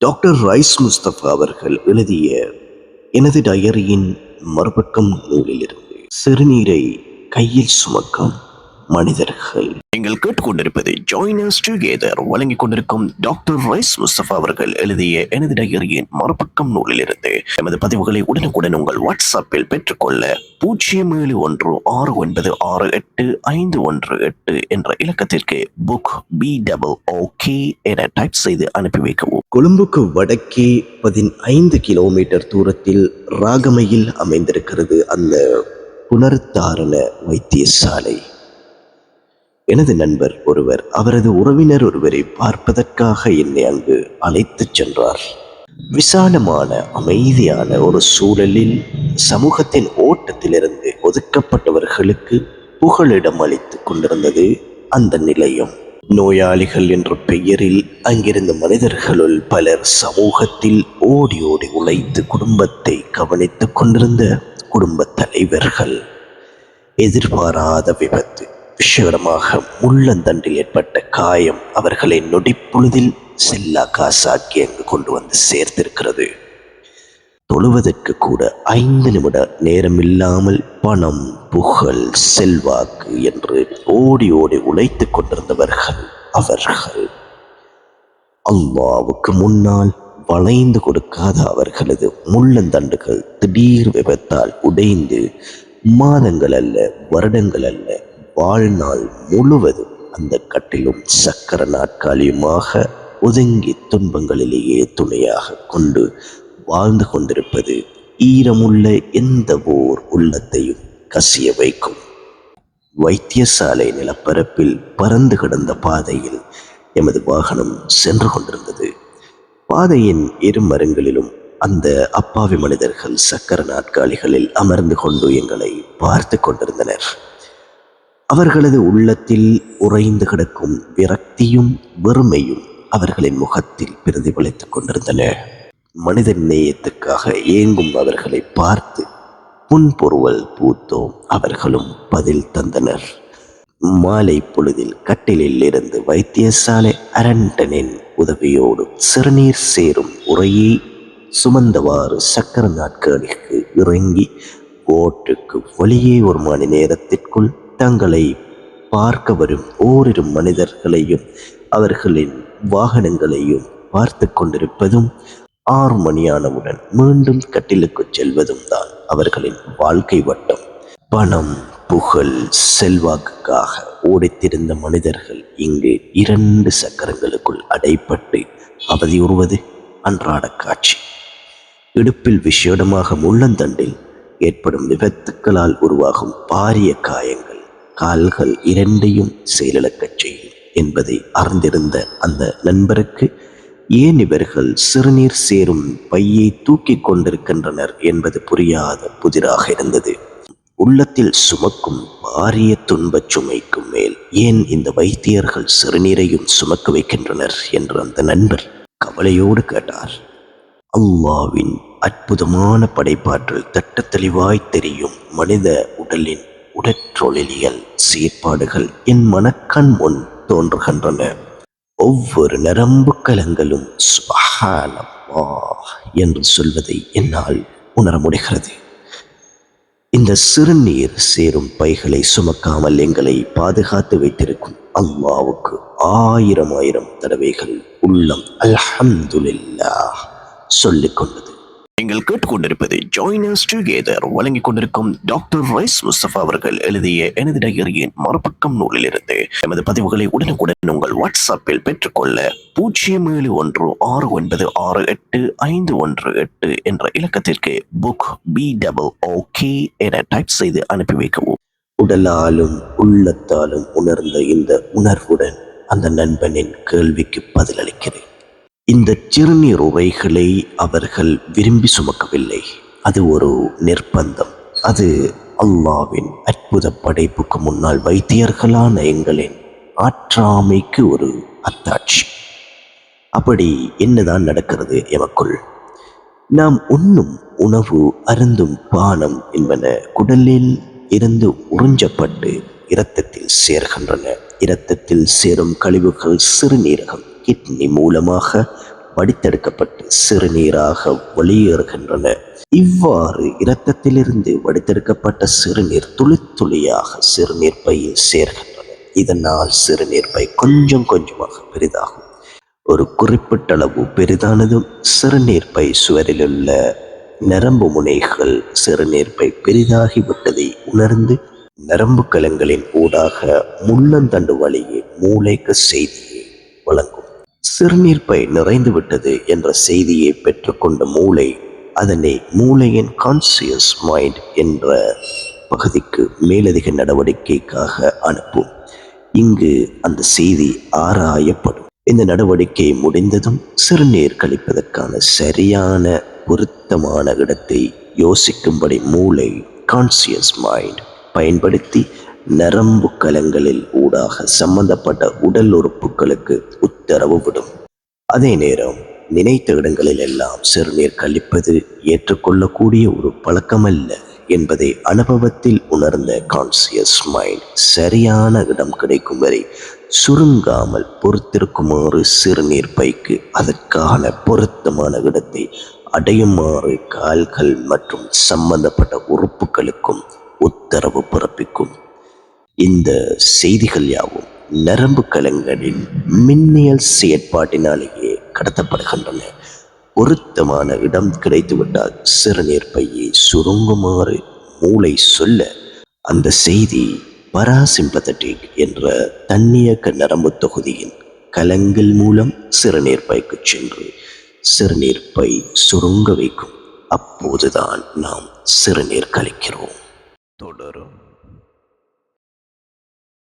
Doctor rice Mustafa அவர்கள் எழுதிய எனது டயரியின் மறுபக்கம் நூலிலிருந்து சிறுநீரை கையில் சுமக்கும் மனிதர்கள். நீங்கள் கேட்டுக்கொண்டிருப்பது ஜாயினர்ஸ் டுகெதர் வழங்கிக் கொண்டிருக்கும் டாக்டர் ரைஸ் முஸ்தபா அவர்கள் எழுதிய எனது டயரியின் மறுபக்கம் நூலிலிருந்து. எமது பதிவுகளை உடனுக்குடன் உங்கள் வாட்ஸ்அப்பில் பெற்றுக்கொள்ள பூஜ்ஜியம் ஏழு ஒன்று ஆறு ஒன்பது ஆறு எட்டு ஐந்து ஒன்று எட்டு என்ற இலக்கத்திற்கு புக் பி டபுள் ஓகே என டைப் செய்து அனுப்பி வைக்கவும். கொழும்புக்கு வடக்கே பதினைந்து கிலோமீட்டர் தூரத்தில் ராகமையில் அமைந்திருக்கிறது அந்த புனருத்தாரண வைத்தியசாலை. எனது நண்பர் ஒருவர் அவரது உறவினர் ஒருவரை பார்ப்பதற்காக என்னை அங்கு அழைத்துச் சென்றார். விசாலமான அமைதியான ஒரு சூழலில் சமூகத்தின் ஓட்டத்திலிருந்து ஒதுக்கப்பட்டவர்களுக்கு புகலிடம் அளித்துக் கொண்டிருந்தது அந்த நிலையம். நோயாளிகள் என்ற பெயரில் அங்கிருந்த மனிதர்களுள் பலர் சமூகத்தில் ஓடி ஓடி உழைத்து குடும்பத்தை கவனித்துக் கொண்டிருந்த குடும்ப தலைவர்கள். எதிர்பாராத விபத்து. விஷகரமாக முள்ளந்தண்டில் ஏற்பட்ட காயம் அவர்களை நொடிப்பொழுதில் செல்லா காசாக்கி அங்கு கொண்டு வந்து சேர்த்திருக்கிறது. தொழுவதற்கு கூட ஐந்து நிமிட நேரமில்லாமல் பணம் புகழ் செல்வாக்கு என்று ஓடி ஓடி உழைத்துக் கொண்டிருந்தவர்கள் அவர்கள். அல்லாவுக்கு முன்னால் வளைந்து கொடுக்காத அவர்களது முள்ளந்தண்டுகள் திடீர் விபத்தால் உடைந்து மாதங்கள் அல்ல வருடங்கள் அல்ல வாழ்நாள் முழுவதும் அந்த கட்டிலும் சக்கர நாற்காலியுமாக ஒதுங்கி துன்பங்களிலேயே துணையாக கொண்டு வாழ்ந்து கொண்டிருப்பது ஈரமுள்ள எந்த ஓர் உள்ளத்தையும் கசிய வைக்கும். வைத்தியசாலை நிலப்பரப்பில் பறந்து கிடந்த பாதையில் எமது வாகனம் சென்று கொண்டிருந்தது. பாதையின் இரு மரங்களிலும் அந்த அப்பாவி மனிதர்கள் சக்கர நாற்காலிகளில் அமர்ந்து கொண்டு எங்களை பார்த்து கொண்டிருந்தனர். அவர்களது உள்ளத்தில் உறைந்து கிடக்கும் விரக்தியும் வெறுமையும் அவர்களின் முகத்தில் பிரதிபலித்துக் கொண்டிருந்தன. மனித நேயத்துக்காக ஏங்கும் அவர்களை பார்த்து புன்பொருவல் பூத்தோம் அவர்களும் பதில் தந்தனர். மாலை பொழுதில் கட்டிலில் இருந்து வைத்தியசாலை அரண்டனின் உதவியோடு சிறுநீர் சேரும் உரையை சுமந்தவாறு சக்கர நாட்களுக்கு இறங்கி ஓட்டுக்கு வெளியே ஒரு மணி நேரத்திற்குள் தங்களை பார்க்க வரும் ஓரிரு மனிதர்களையும் அவர்களின் வாகனங்களையும் பார்த்து கொண்டிருப்பதும் ஆறு மணியானவுடன் மீண்டும் கட்டிலுக்கு செல்வதும் தான் அவர்களின் வாழ்க்கை வட்டம். பணம் புகழ் செல்வாக்குக்காக ஓடித்திருந்த மனிதர்கள் இங்கு இரண்டு சக்கரங்களுக்குள் அடைப்பட்டு அவதியுறுவது அன்றாட காட்சி. இடுப்பில் விஷேடமாக முள்ளந்தண்டில் ஏற்படும் விபத்துக்களால் உருவாகும் பாரிய காயங்கள். கால்கள் இரண்டையும் செயலிழக்கச் செய்யும் என்பதை அறிந்திருந்த அந்த நண்பருக்கு ஏன் இவர்கள் சிறுநீர் சேரும் பையை தூக்கி கொண்டிருக்கின்றனர் என்பது புரியாத புதிராக இருந்தது. உள்ளத்தில் சுமக்கும் பாரிய துன்பச் சுமைக்கும் மேல் ஏன் இந்த வைத்தியர்கள் சிறுநீரையும் சுமக்க வைக்கின்றனர் என்று அந்த நண்பர் கவலையோடு கேட்டார். அல்லாவின் அற்புதமான படைப்பாற்றல் தட்டத்தெளிவாய் தெரியும் மனித உடலின் உடற்றொழிலியல் செயற்பாடுகள் என் மனக்கண் முன் தோன்றுகின்றன. ஒவ்வொரு நரம்பு கலங்களும் என்று சொல்வதை என்னால் உணர முடிகிறது. இந்த சிறுநீர் சேரும் பைகளை சுமக்காமல் எங்களை பாதுகாத்து வைத்திருக்கும் அல்லாவுக்கு ஆயிரம் ஆயிரம் தடவைகள் உள்ளம் அல்ஹம்துல்லா சொல்லிக் கொண்டது. நீங்கள் கேட்டுக்கொண்டிருப்பது ஜாயினர்ஸ் டுகெதர் வழங்கிக் கொண்டிருக்கும் டாக்டர் ரைஸ் முஸ்தபா அவர்கள் எழுதிய எனது டயரியின் மறுபக்கம் நூலிலிருந்து எமது பதிவுகளை உடனுக்குடன் உங்கள் வாட்ஸ்அப்பில் பெற்றுக்கொள்ள பூஜ்ஜியம் ஏழு ஒன்று ஆறு ஒன்பது ஆறு எட்டு ஐந்து ஒன்று எட்டு என்ற இலக்கத்திற்கு புக் பி டபுள் ஓகே என டைப் செய்து அனுப்பி வைக்கவும். உடலாலும் உள்ளத்தாலும் உணர்ந்த இந்த உணர்வுடன் அந்த நண்பனின் கேள்விக்கு பதிலளிக்கிறேன். இந்த சிறுநீர் உவைகளை அவர்கள் விரும்பி சுமக்கவில்லை. அது ஒரு நிர்பந்தம் அது அல்லாவின் அற்புத படைப்புக்கு முன்னால் வைத்தியர்களான எங்களின் ஆற்றாமைக்கு ஒரு அத்தாட்சி. அப்படி என்னதான் நடக்கிறது எமக்குள்? நாம் உண்ணும் உணவு அருந்தும் பானம் என்பன குடலில் இருந்து உறிஞ்சப்பட்டு இரத்தத்தில் சேர்கின்றன. இரத்தத்தில் சேரும் கழிவுகள் சிறுநீரகம் கிட்னி மூலமாக வடித்தெடுக்கப்பட்டு சிறுநீராக வெளியேறுகின்றன. இவ்வாறு இரத்தத்திலிருந்து வடித்தெடுக்கப்பட்ட சிறுநீர் துளி துளியாக சிறுநீர் பையில் சேர்கின்றன. இதனால் சிறுநீர் பை கொஞ்சம் கொஞ்சமாக பெரிதாகும். ஒரு குறிப்பிட்ட அளவு பெரிதானதும் சிறுநீர் பை சுவரிலுள்ள நரம்பு முனைகள் சிறுநீர் பை பெரிதாகிவிட்டதை உணர்ந்து நரம்பு கலங்களின் ஊடாக முள்ளந்தண்டு வழியே மூளைக்கு செய்தியை வழங்கும். சிறுநீர் பை நிறைந்து விட்டது என்ற செய்தியை பெற்றுக்கொண்ட மூளை அதனை மூளையின் கான்சியஸ் மைண்ட் என்ற பகுதிக்கு மேலதிக நடவடிக்கைக்காக அனுப்பும். இங்கு அந்த செய்தி ஆராயப்படும். இந்த நடவடிக்கை முடிந்ததும் சிறுநீர் கழிப்பதற்கான சரியான பொருத்தமான இடத்தை யோசிக்கும்படி மூளை கான்சியஸ் மைண்ட் பயன்படுத்தி நரம்பு கலங்களில் ஊடாக சம்பந்தப்பட்ட உடல் உறுப்புகளுக்கு உத்தரவு விடும். அதே நேரம் நினைத்த இடங்களில் எல்லாம் சிறுநீர் கழிப்பது ஏற்றுக்கொள்ளக்கூடிய ஒரு பழக்கமல்ல என்பதை அனுபவத்தில் உணர்ந்த கான்சியஸ் மைண்ட் சரியான இடம் கிடைக்கும் வரை சுருங்காமல் பொறுத்திருக்குமாறு சிறுநீர் பைக்கு அதற்கான பொருத்தமான இடத்தை அடையுமாறு கால்கள் மற்றும் சம்பந்தப்பட்ட உறுப்புகளுக்கும் உத்தரவு பிறப்பிக்கும். இந்த செய்திகள் யாவும் நரம்பு கலங்களின் மின்னியல் செயற்பாட்டினாலேயே கடத்தப்படுகின்றன. பொருத்தமான இடம் கிடைத்துவிட்டால் சிறுநீர் பையை சுருங்குமாறு மூளை சொல்ல அந்த செய்தி பராசிம்பத்தட்டிக் என்ற தன்னியக்க நரம்பு தொகுதியின் கலங்கள் மூலம் சிறுநீர் பைக்கு சென்று சிறுநீர் பை சுருங்க வைக்கும். அப்போதுதான் நாம் சிறுநீர் கழிக்கிறோம். தொடரும்.